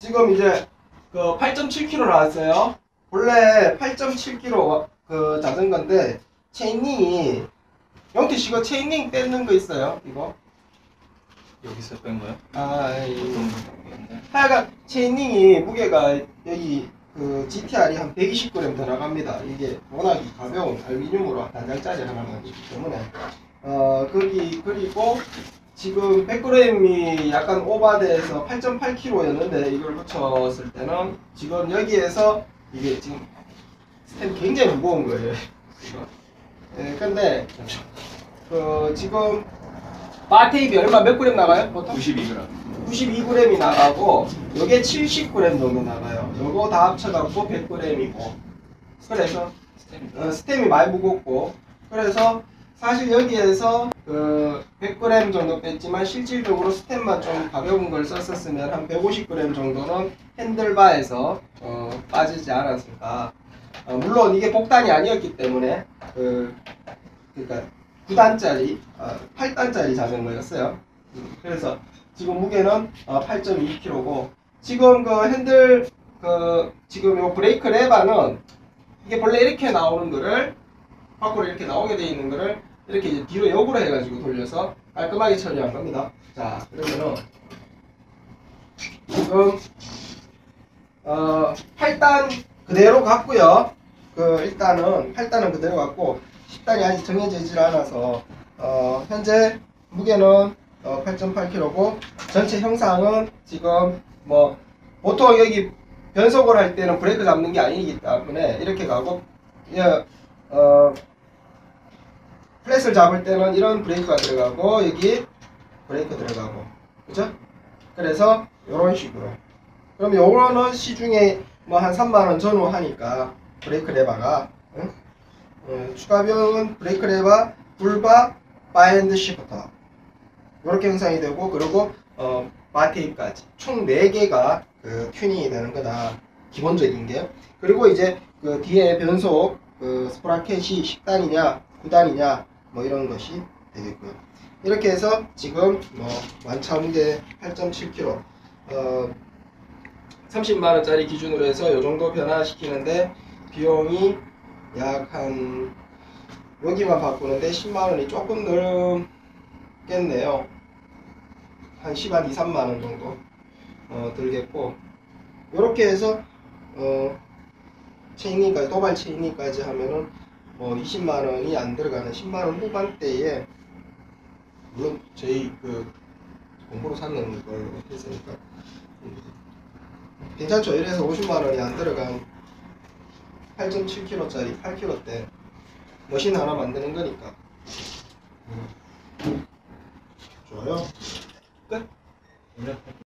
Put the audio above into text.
지금 이제 그 8.7kg 나왔어요. 원래 8.7kg 그 자전거인데 체인링이 영태 씨가 체인링 떼는 거 있어요? 이거? 여기서 뺀 거요? 아, 이- 거였는데? 하여간 체인링이 무게가 여기 그 GTR이 한 120g 더 나갑니다. 이게 워낙 가벼운 알루미늄으로 단장짜리 하나만 있기 때문에 어 거기 그리고 지금 100g이 약간 오바돼서 8.8kg였는데 이걸 붙였을 때는 지금 여기에서 이게 지금 스텝이 굉장히 무거운 거예요. 이거. 예, 근데 그 지금 바테입이 얼마 몇 g 나가요? 보통? 92g. 92g이 나가고 요게 70g 정도 나가요. 요거 다 합쳐갖고 100g이고 그래서 스템. 어, 스템이 많이 무겁고 그래서 사실 여기에서 그 100g 정도 뺐지만 실질적으로 스템만 좀 가벼운 걸 썼었으면 한 150g 정도는 핸들바에서 어, 빠지지 않았을까. 어, 물론 이게 복단이 아니었기 때문에 그 그러니까 9단짜리, 어, 8단짜리 자전거였어요. 음, 그래서 지금 무게는 어, 8.2kg고 지금 그 핸들 그 지금 요 브레이크 레바는 이게 원래 이렇게 나오는 거를 밖으로 이렇게 나오게 돼 있는 거를 이렇게 뒤로 역으로 해가지고 돌려서 깔끔하게 처리한 겁니다. 자 그러면은 지금 어 8단 그대로 갔고요. 그 일단은 8단은 그대로 갔고 10단이 아직 정해지질 않아서 어 현재 무게는 어 8.8kg고 전체 형상은 지금 뭐 보통 여기 변속을 할 때는 브레이크 잡는 게 아니기 때문에 이렇게 가고 예, 어, 플랫을 잡을 때는 이런 브레이크가 들어가고 여기 브레이크 들어가고. 그죠? 그래서 이런 식으로. 그럼 요거는 시중에 뭐 한 3만원 전후 하니까 브레이크 레바가 응? 어, 추가 비용은 브레이크 레바, 불바, 바핸드 시프터. 이렇게 형성이 되고 그리고 어, 마테입까지. 총 4개가 그 튜닝이 되는 거다. 기본적인 게. 그리고 이제 그 뒤에 변속 그 스프라켓이 10단이냐 9단이냐 뭐 이런 것이 되겠고요. 이렇게 해서 지금 뭐 완차무게 8.7kg 어 30만원짜리 기준으로 해서 이 정도 변화시키는데 비용이 약 한 여기만 바꾸는데 10만원이 조금 늘겠네요. 한 10한 2, 3만원 정도 어, 들겠고. 이렇게 해서 어, 체인링까지 도발 체인링까지 하면은 뭐 20만 원이 안 들어가는 10만 원 후반대에 물론 저희 그 공부로 사는 걸로 했으니까. 음, 괜찮죠? 이래서 50만 원이 안 들어간 8.7kg짜리 8kg대 머신 하나 만드는 거니까